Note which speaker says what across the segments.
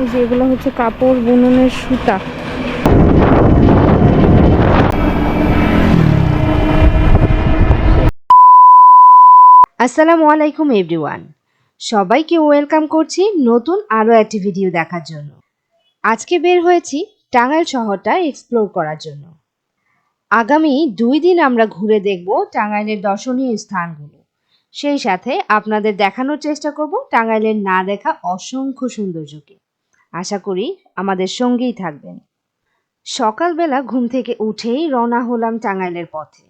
Speaker 1: এই যে এগুলো হচ্ছে কাপড়, বুননের সুতা।
Speaker 2: আসসালামু আলাইকুম, এভরিওয়ান। সবাইকে ওয়েলকাম করছি নতুন আরও একটি ভিডিও দেখার জন্য। আজকে বের হয়েছি টাঙ্গাইল শহরটা এক্সপ্লোর করার জন্য। আগামী দুই দিন আমরা ঘুরে দেখব টাঙ্গাইলের দর্শনীয় স্থানগুলো। সেই সাথে আপনাদের দেখানোর চেষ্টা করব টাঙ্গাইলের না দেখা অসংখ্য সৌন্দর্যকে। আশা করি আমাদের সঙ্গেই থাকবেন। সকালবেলা ঘুম থেকে উঠেই রওনা হলাম টাঙ্গাইলের পথে।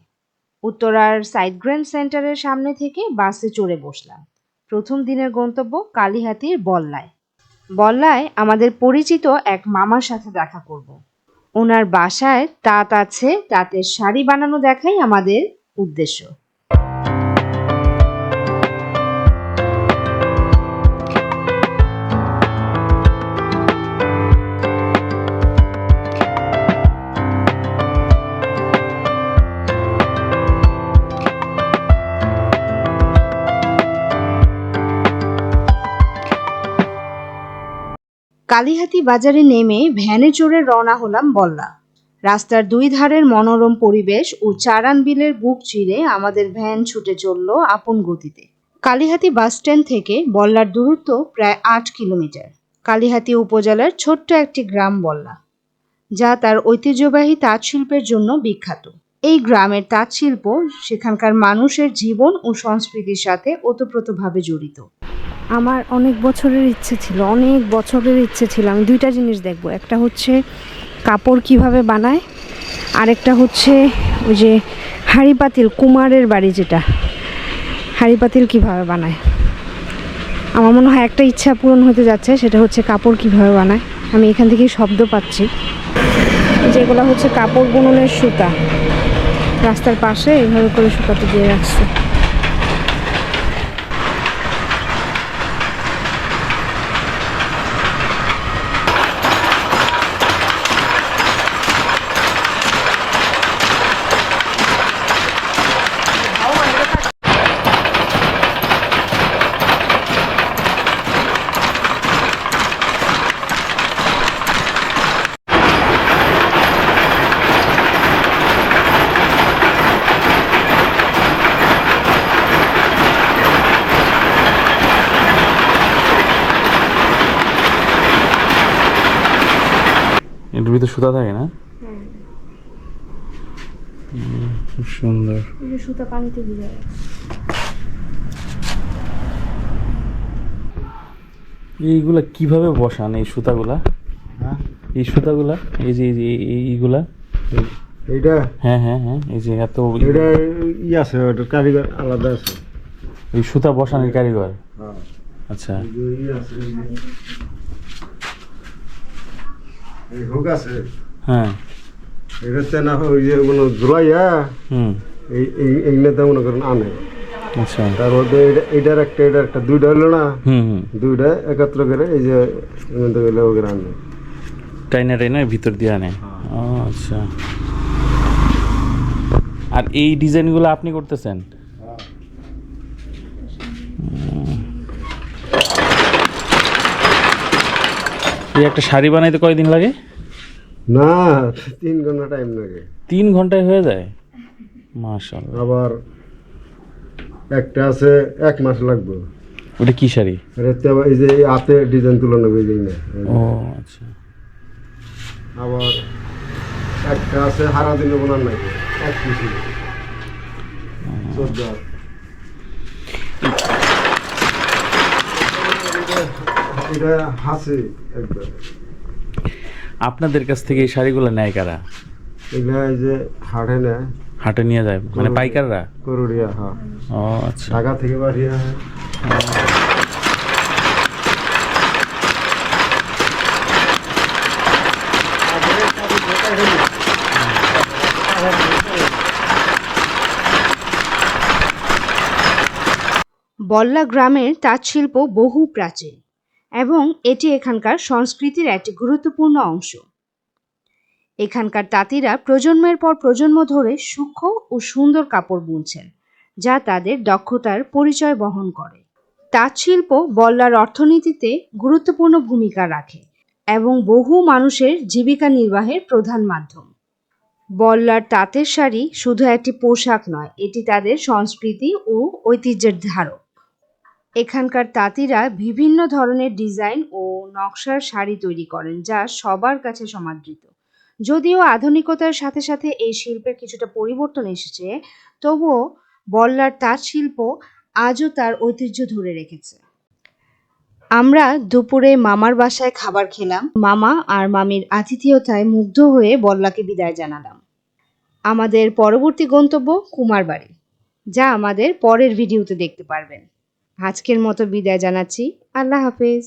Speaker 2: উত্তরার সাইড গ্র্যান্ড সেন্টারের সামনে থেকে বাসে চড়ে বসলাম। প্রথম দিনের গন্তব্য কালীহাতির বল্লায়। বল্লায় আমাদের পরিচিত এক মামার সাথে দেখা করব। ওনার বাসায় তাঁত আছে, তাঁতের শাড়ি বানানো দেখাই আমাদের উদ্দেশ্য। কালীহাতি বাজারে নেমে ভ্যানে চড়ে রওনা হলাম বল্লা। রাস্তার দুই ধারের মনোরম পরিবেশ ও চারান বিলের বুক চিরে আমাদের ভ্যান ছুটে চলল আপন গতিতে। কালীহাতি বাস স্ট্যান্ড থেকে বল্লার দূরত্ব প্রায় আট কিলোমিটার। কালীহাতি উপজেলার ছোট্ট একটি গ্রাম বল্লা, যা তার ঐতিহ্যবাহী তাঁত শিল্পের জন্য বিখ্যাত। এই গ্রামের তাঁত শিল্প সেখানকার মানুষের জীবন ও সংস্কৃতির সাথে ওতপ্রোতভাবে জড়িত।
Speaker 1: আমার অনেক বছরের ইচ্ছে ছিল, অনেক বছরের ইচ্ছে ছিল। আমি দুইটা জিনিস দেখব, একটা হচ্ছে কাপড় কীভাবে বানায়, আরেকটা হচ্ছে ওই যে হাঁড়ি পাতিল, কুমারের বাড়ি যেটা, হাঁড়ি পাতিল কীভাবে বানায়। আমার মনে হয় একটা ইচ্ছা পূরণ হতে যাচ্ছে, সেটা হচ্ছে কাপড় কীভাবে বানায়। আমি এখান থেকেই শব্দ পাচ্ছি। যেগুলো হচ্ছে কাপড় বুননের সুতা। রাস্তার পাশে এইভাবে করে সুতাতে দিয়ে রাখছে।
Speaker 3: এটার ভিতরে সুতা থাকে না? খুব সুন্দর।
Speaker 1: সুতা পানিতে ভিজে
Speaker 3: এইগুলা কীভাবে বসান এই সুতাগুলা?
Speaker 4: হ্যাঁ?
Speaker 3: এই সুতাগুলা? এই যে এই যে এই- এই- এইগুলা?
Speaker 4: এইটা?
Speaker 3: হ্যাঁ হ্যাঁ হ্যাঁ এই যে এত
Speaker 4: এটা ই আছে ওটা কারিগর আলাদা আছে।
Speaker 3: এই সুতা বসানোর কারিগর?
Speaker 4: হ্যাঁ।
Speaker 3: আচ্ছা।
Speaker 4: এই যে আছে,
Speaker 3: হ্যাঁ।
Speaker 4: এটাতে না হয় ওই যে কোনো ঝুলাইয়া
Speaker 3: হুম।
Speaker 4: এই এই- এইগুলোতে মনে করেন আনে।
Speaker 3: আচ্ছা।
Speaker 4: তার মধ্যে এটা- এটার একটা এটার একটা দুইটা হলো না
Speaker 3: হুম হুম।
Speaker 4: দুইটা একত্র করে এই যে আনে।
Speaker 3: টাইনা টাইনা ভিতর দিয়ে আনে। আচ্ছা। আর এই ডিজাইনগুলো আপনি করতেছেন? এই একটা শাড়ি বানাইতে কয়দিন লাগে?
Speaker 4: না তিন ঘণ্টা টাইম লাগে।
Speaker 3: তিন ঘন্টায় হয়ে যায়? মাশাল্লাহ
Speaker 4: আবার একটা আছে এক মাস লাগবে।
Speaker 3: ওটা কি শাড়ি?
Speaker 4: এটাতে এই যে হাতে ডিজাইন তুলানো বুঝলি না
Speaker 3: ও আচ্ছা।
Speaker 4: আবার একটা আছে হারা দিনে বোনার নাই। এক পিসি। চোদ্দ এটা হাসি একবার
Speaker 3: আপনাদের কাছ থেকে এই শাড়িগুলো নেয় কারা?
Speaker 4: এগুলা এই যে হাটে নেয়।
Speaker 3: হাটে নিয়ে যায়? মানে পাইকাররা?
Speaker 4: করুড়িয়া হ্যাঁ।
Speaker 3: ও আচ্ছা।
Speaker 4: ঢাকা থেকে বাড়িয়া
Speaker 2: বল্লা গ্রামের তাঁত শিল্প বহু প্রাচীন। এবং এটি এখানকার সংস্কৃতির একটি গুরুত্বপূর্ণ অংশ। এখানকার তাঁতিরা প্রজন্মের পর প্রজন্ম ধরে সূক্ষ্ম ও সুন্দর কাপড় বুনছেন, যা তাদের দক্ষতার পরিচয় বহন করে। তাঁত শিল্প বল্লার অর্থনীতিতে গুরুত্বপূর্ণ ভূমিকা রাখে এবং বহু মানুষের জীবিকা নির্বাহের প্রধান মাধ্যম। বল্লার তাঁতের শাড়ি শুধু একটি পোশাক নয়, এটি তাদের সংস্কৃতি ও ঐতিহ্যের ধারক। এখানকার তাঁতিরা বিভিন্ন ধরনের ডিজাইন ও নকশার শাড়ি তৈরি করেন, যা সবার কাছে সমাদৃত। যদিও আধুনিকতার সাথে সাথে এই শিল্পের কিছুটা পরিবর্তন এসেছে, তবুও বল্লার তাঁত শিল্প আজও তার ঐতিহ্য ধরে রেখেছে। আমরা দুপুরে মামার বাসায় খাবার খেলাম। মামা আর মামির আতিথেয়তায় মুগ্ধ হয়ে বল্লাকে বিদায় জানালাম। আমাদের পরবর্তী গন্তব্য কুমারবাড়ি, যা আমাদের পরের ভিডিওতে দেখতে পারবেন। আজকের মতো বিদায় জানাচ্ছি। আল্লাহ হাফেজ।